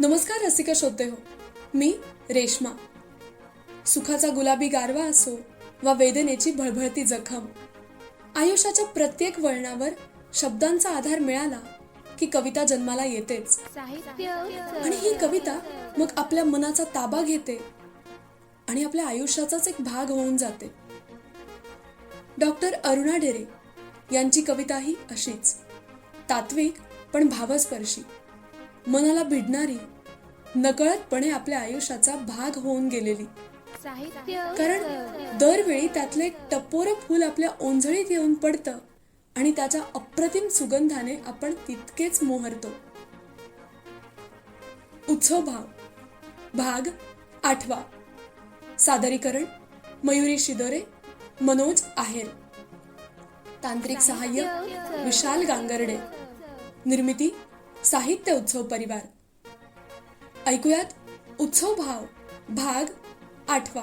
नमस्कार रसिका श्रोते हो. मी रेश्मा. सुखाचा गुलाबी गारवा असो वा वेदनेची भळभळती जखम आयुष्याच्या प्रत्येक वळणावर शब्दांचा आधार मिळाला की कविता जन्माला येतेच. आणि ही कविता मग आपल्या मनाचा ताबा घेते आणि आपल्या आयुष्याचाच एक भाग होऊन जाते. डॉक्टर अरुणा ढेरे यांची कविता ही अशीच तात्विक पण भावस्पर्शी. मनाला भिडणारी नकळतपणे आपल्या आयुष्याचा भाग होऊन गेलेली. कारण दरवेळी त्यातलं एक टपोरं फूल आपल्या ओंजळीत येऊन पडतं आणि त्याच्या अप्रतिम सुगंधाने आपण तितकेच मोहरतो. उत्सव भाव भाग आठवा. सादरीकरण. मयुरी शिदोरे मनोज आहेर. तांत्रिक सहाय्य. विशाल गांगर्डे. निर्मिती साहित्य उत्सव परिवार. ऐकूयात उत्सव भाव भाग आठवा.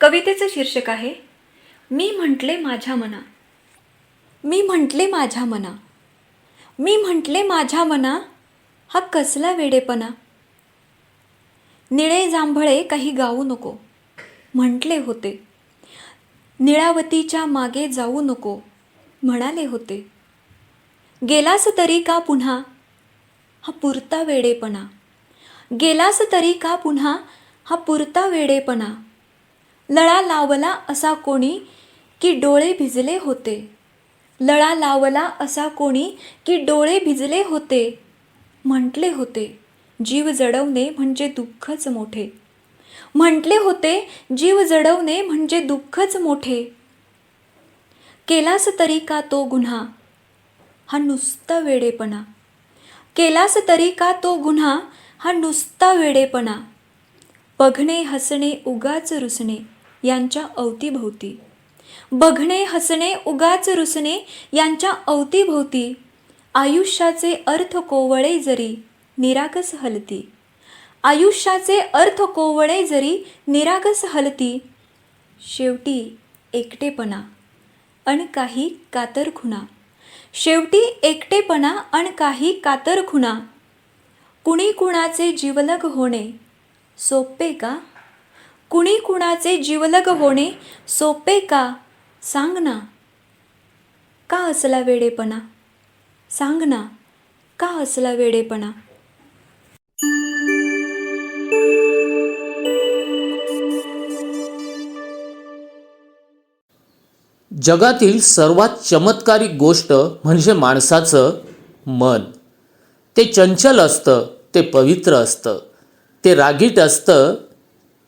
कवितेचं शीर्षक आहे मी म्हटले माझ्या मना. मी म्हटले माझ्या मना. मी म्हटले माझ्या मना हा कसला वेडेपणा. निळे जांभळे काही गाऊ नको. म्हटले होते. निळावतीच्या मागे जाऊ नको म्हणाले होते. गेलास तरी का पुन्हा? हा पुरता वेडेपणा. गेलास तरी का पुन्हा? हा पुरता वेडेपणा. लळा लावला असा कोणी की डोळे भिजले होते. लळा लावला असा कोणी की डोळे भिजले होते म्हटले होते. जीव जडवणे म्हणजे दुःखच मोठे. म्हटले होते जीव जडवणे म्हणजे दुःखच मोठे. केलास तरी का तो गुन्हा? हा नुसता वेडेपणा. केलास तरी का तो गुन्हा? हा नुसता वेडेपणा. बघणे हसणे उगाच रुसणे यांच्या अवतीभोवती. बघणे हसणे उगाच रुसणे यांच्या अवतीभोवती. आयुष्याचे अर्थ कोवळे जरी निरागस हलती. आयुष्याचे अर्थ कोवळे जरी निरागस हलती शेवटी एकटेपणा अण काही कातर खुणा शेवटी एकटेपणा अण काही कातर खुणा कुणी कुणाचे जीवलग होणे सोपे का? कुणी कुणाचे जीवलग होणे सोपे का? सांग ना. का असला वेडेपणा? सांग ना. का असला वेडेपणा? जगातील सर्वात चमत्कारिक गोष्ट म्हणजे माणसाचं मन. ते चंचल असतं ते पवित्र असतं ते रागीट असतं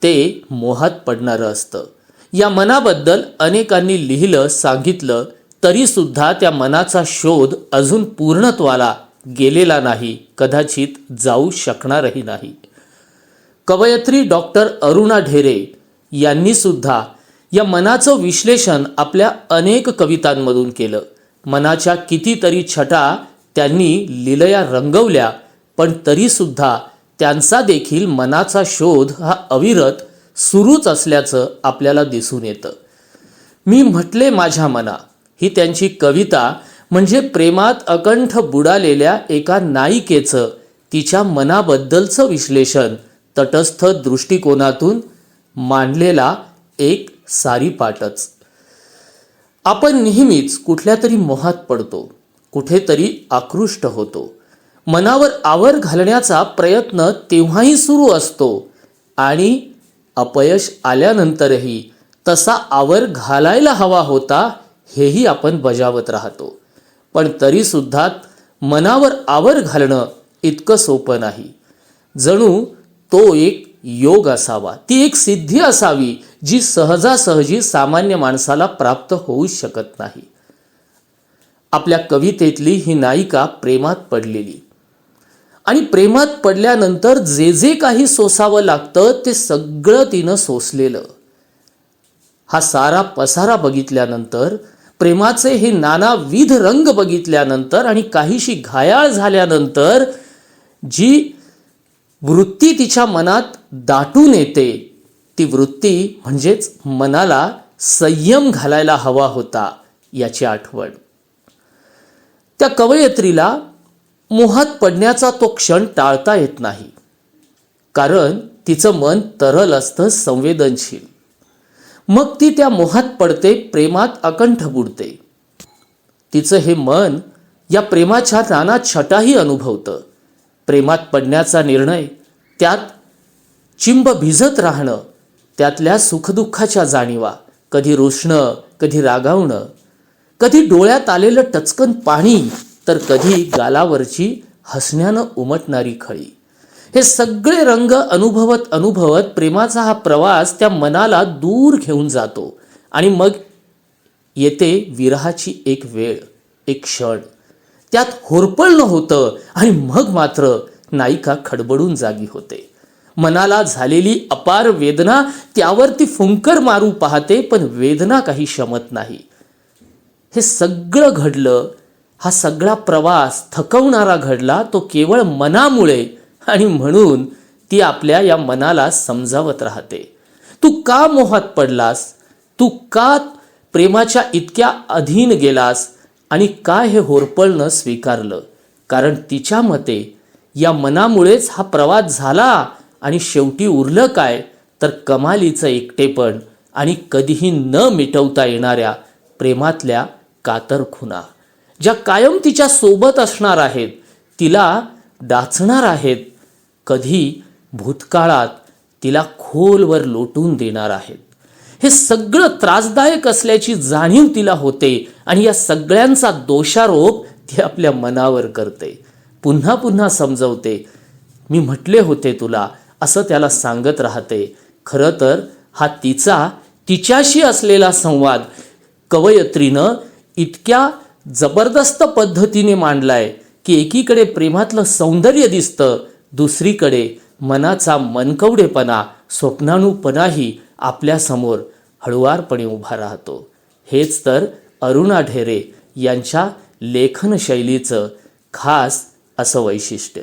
ते मोहात पडणारं असतं. या मनाबद्दल अनेकांनी लिहिलं सांगितलं तरीसुद्धा त्या मनाचा शोध अजून पूर्णत्वाला गेलेला नाही कदाचित जाऊ शकणारही नाही. कवयत्री डॉक्टर अरुणा ढेरे यांनी सुद्धा या मनाचं विश्लेषण आपल्या अनेक कवितांमधून केलं. मनाच्या कितीतरी छटा त्यांनी लिलया रंगवल्या पण तरीसुद्धा त्यांचा देखील मनाचा शोध हा अविरत सुरूच असल्याचं आपल्याला दिसून येतं. मी म्हटले माझ्या मना ही त्यांची कविता म्हणजे प्रेमात अकंठ बुडालेल्या एका नायिकेचं तिच्या मनाबद्दलचं विश्लेषण तटस्थ दृष्टिकोनातून मांडलेला एक सारी पाटच आपण नेहमीच कुठल्या तरी मोहात पडतो कुठेतरी आकृष्ट होतो. मनावर आवर घालण्याचा प्रयत्न तेव्हाही सुरू असतो आणि अपयश आल्यानंतरही तसा आवर घालायला हवा होता हेही आपण बजावत राहतो. पण तरीसुद्धा मनावर आवर घालणं इतकं सोपं नाही. जणू तो एक योग असावा ती एक सिद्धी असावी जी सहजासहजी सामान्य माणसाला प्राप्त होऊ शकत नाही. आपल्या कवितेतली ही नायिका प्रेमात पडलेली. आणि प्रेमात पडल्यानंतर जे जे काही सोसावं लागतं ते सगळं तिनं सोसलेलं. हा सारा पसारा बघितल्यानंतर प्रेमाचे हे नानाविध रंग बघितल्यानंतर आणि काहीशी घायाळ झाल्यानंतर जी वृत्ती तिच्या मनात दाटून येते ती वृत्ती म्हणजेच मनाला संयम घालायला हवा होता याची आठवण. त्या कवयत्रीला मोहात पडण्याचा तो क्षण टाळता येत नाही. कारण तिचं मन तरल असतं संवेदनशील. मग ती त्या मोहात पडते प्रेमात अकंठ बुडते. तिचं हे मन या प्रेमाच्या नाना छटाही अनुभवतं. प्रेमात पडण्याचा निर्णय त्यात चिंब भिजत राहणं त्यातल्या सुखदुःखाच्या जाणीवा. कधी रुसणं कधी रागावणं. कधी डोळ्यात आलेलं टचकन पाणी तर कधी गालावरची हसण्यानं उमटणारी खळी. हे सगळे रंग अनुभवत अनुभवत प्रेमाचा हा प्रवास त्या मनाला दूर घेऊन जातो. आणि मग येते विरहाची एक वेळ एक क्षण. त्यात होरपळणं होतं आणि मग मात्र नायिका खडबडून जागी होते. मनाला झालेली अपार वेदना त्यावर ती फुंकर मारू पाहते पण वेदना काही शमत नाही. हे सगळं घडलं हा सगळा प्रवास थकवणारा घडला तो केवळ मनामुळे आणि म्हणून ती आपल्या या मनाला समजावत राहते. तू का मोहात पडलास? तू का प्रेमाच्या इतक्या अधीन गेलास? आणि काय हे होरपळणं स्वीकारलं? कारण तिच्या मते या मनामुळेच हा प्रवास झाला आणि शेवटी उरलं काय? तर कमालीचं एकटेपण आणि कधीही न मिटवता येणाऱ्या प्रेमातल्या कातर खुना ज्या कायम तिच्या सोबत असणार आहेत तिला डाचणार आहेत कधी भूतकाळात तिला खोलवर लोटून देणार आहेत. हे सगळं त्रासदायक असल्याची जाणीव तिला होते आणि या सगळ्यांचा दोषारोप ती आपल्या मनावर करते. पुन्हा पुन्हा समजवते. मी म्हटले होते तुला असं त्याला सांगत राहते. खरं तर हा तिचा तिच्याशी असलेला संवाद कवयत्रीनं इतक्या जबरदस्त पद्धतीने मांडलाय की एकीकडे प्रेमातलं सौंदर्य दिसतं दुसरीकडे मनाचा मनकवडेपणा स्वप्नानुपणाही आपल्यासमोर हळुवारपणे उभा राहतो. हेच तर अरुणा ढेरे यांच्या लेखनशैलीचं खास असं वैशिष्ट्य.